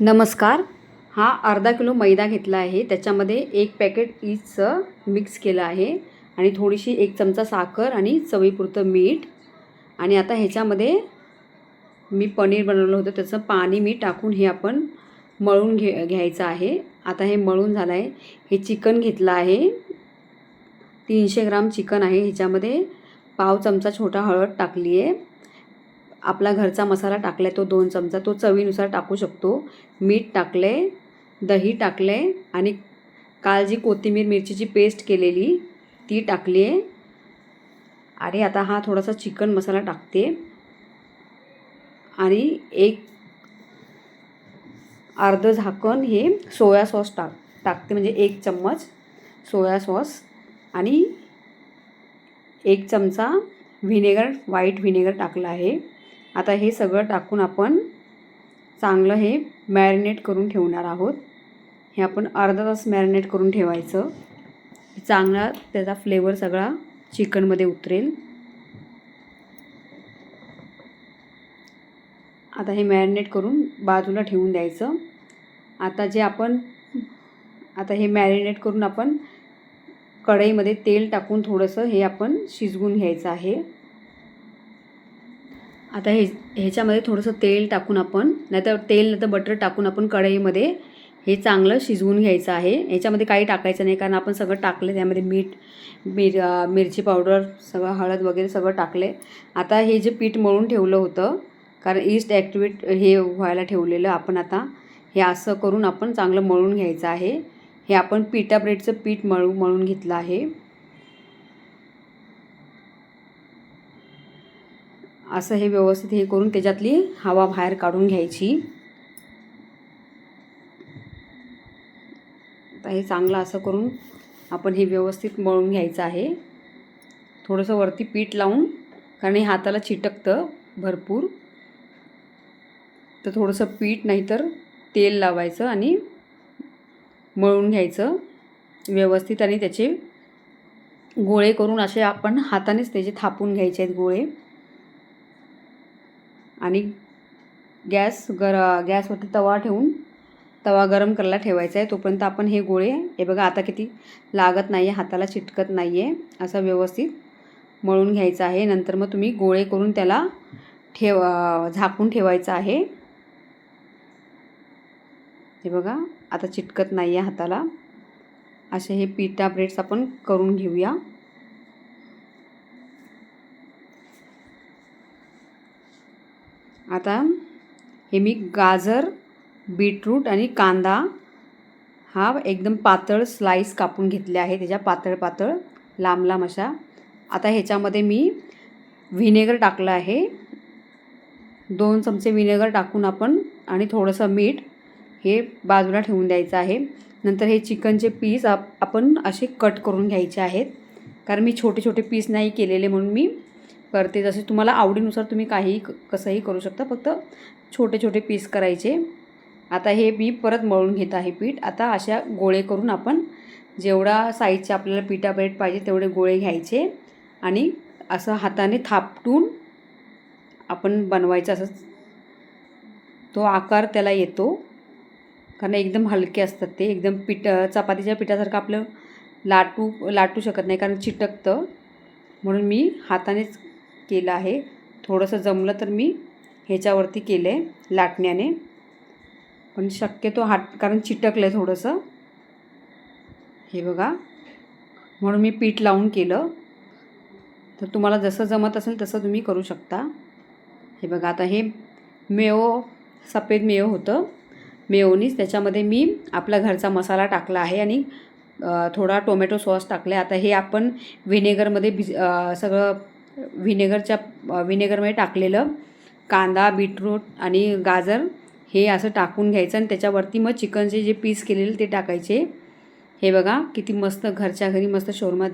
नमस्कार. हा अर्धा किलो मैदा घेतला आहे. त्याच्यामध्ये एक पॅकेट ईजचं मिक्स केलं आहे आणि थोडीशी एक चमचा साखर आणि चवीपुरतं मीठ. आणि आता ह्याच्यामध्ये मी पनीर बनवलं होतं. त्याचं पाणी मी टाकून हे आपण मळून घे घ्यायचं आहे. आता हे मळून झालं आहे हे चिकन घेतलं आहे. तीनशे ग्राम चिकन आहे. ह्याच्यामध्ये पाव चमचा छोटा हळद टाकली आहे आपला घरचा मसाला टाकला आहे तो दोन चमचा तो चवीनुसार टाकू शकतो. मीठ टाकले दही टाकले आणि काल जी कोथिंबीर मिरचीची पेस्ट केलेली ती टाकली आहे आणि आता हा थोडासा चिकन मसाला टाकते. आणि एक अर्धं झाकण हे सोया सॉस टाक टाकते म्हणजे एक चम्मच सोया सॉस. आणि एक चमचा व्हिनेगर व्हाईट व्हिनेगर टाकला आहे. आता हे सगळं टाकून आपण चांगलं हे मॅरिनेट करून ठेवणार आहोत. हे आपण अर्धा तास मॅरिनेट करून ठेवायचं. चांगला त्याचा फ्लेवर सगळा चिकनमध्ये उतरेल. आता हे मॅरिनेट करून बाजूला ठेवून द्यायचं. आता जे आपण आता हे मॅरिनेट करून आपण कढईमध्ये तेल टाकून थोडंसं हे आपण शिजवून घ्यायचं आहे. आता हे ह्याच्यामध्ये थोडंसं तेल टाकून आपण नाहीतर तेल नाही तर बटर टाकून आपण कढईमध्ये हे चांगलं शिजवून घ्यायचं आहे. ह्याच्यामध्ये काही टाकायचं नाही कारण आपण सगळं टाकलं त्यामध्ये मीठ मिर मिरची पावडर सगळं हळद वगैरे सगळं टाकले. आता हे जे पीठ मळून ठेवलं होतं कारण ईस्ट ॲक्टिवेट हे व्हायला ठेवलेलं आपण आता हे असं करून आपण चांगलं मळून घ्यायचं आहे. हे आपण पिठा ब्रेडचं पीठ मळू मळून घेतलं आहे. असं हे व्यवस्थित हे करून त्याच्यातली हवा बाहेर काढून घ्यायची. आता हे चांगलं असं करून आपण हे व्यवस्थित मळून घ्यायचं आहे. थोडंसं वरती पीठ लावून कारण हे हाताला चिटकतं भरपूर. तर थोडंसं पीठ नाहीतर तेल लावायचं आणि मळून घ्यायचं व्यवस्थित. आणि त्याचे गोळे करून असे आपण हातानेच त्याचे थापून घ्यायचे आहेत गोळे. आणि गॅस गर गॅसवरती तवा ठेवून तवा गरम करायला ठेवायचा आहे. तोपर्यंत आपण हे गोळे हे बघा आता किती लागत नाही आहे हाताला चिटकत नाही आहे असं व्यवस्थित मळून घ्यायचं आहे. नंतर मग तुम्ही गोळे करून त्याला ठेव झाकून ठेवायचं आहे. हे बघा आता चिटकत नाही आहे हाताला. असे हे पिठा ब्रेड्स आपण करून घेऊया. आता हे मी गाजर बीटरूट आणि कांदा हा एकदम पातळ स्लाईस कापून घेतले आहे त्याच्या पातळ पातळ लांब लांब अशा. आता ह्याच्यामध्ये मी व्हिनेगर टाकलं आहे. दोन चमचे व्हिनेगर टाकून आपण आणि थोडंसं मीठ हे बाजूला ठेवून द्यायचं आहे. नंतर हे चिकनचे पीस आप आपण असे कट करून घ्यायचे आहेत. कारण मी छोटे छोटे पीस नाही केलेले म्हणून मी करते. जसे तुम्हाला आवडीनुसार तुम्ही काहीही कसंही करू शकता. फक्त छोटे छोटे पीस करायचे. आता हे मी परत मळून घेत आहे पीठ. आता अशा गोळे करून आपण जेवढा साईजचे आपल्याला पिठा ब्रेड पाहिजे तेवढे गोळे घ्यायचे. आणि असं हाताने थापटून आपण बनवायचं असं तो आकार त्याला येतो. कारण एकदम हलके असतात ते. एकदम पीठ चपातीच्या पिठासारखं आपलं लाटू लाटू शकत नाही कारण चिटकतं. म्हणून मी हातानेच केलं आहे. थोडंसं जमलं तर मी ह्याच्यावरती केलं आहे लाटण्याने. पण शक्यतो हात कारण चिटकलं आहे थोडंसं. हे बघा. म्हणून मी पीठ लावून केलं. तर तुम्हाला जसं जमत असेल तसं तुम्ही करू शकता. हे बघा आता हे मेव सफेद मेव होतं. मेओनीस त्याच्यामध्ये मी आपला घरचा मसाला टाकला आहे आणि थोडा टोमॅटो सॉस टाकला आहे आता हे आपण व्हिनेगरमध्ये भिज सगळं व्हिनेगरच्या व्हिनेगरमध्ये टाकलेलं कांदा बीटरूट आणि गाजर हे असं टाकून घ्यायचं आणि त्याच्यावरती मग चिकनचे जे पीस केलेले ते टाकायचे. हे बघा किती मस्त घरच्या घरी मस्त शोरमात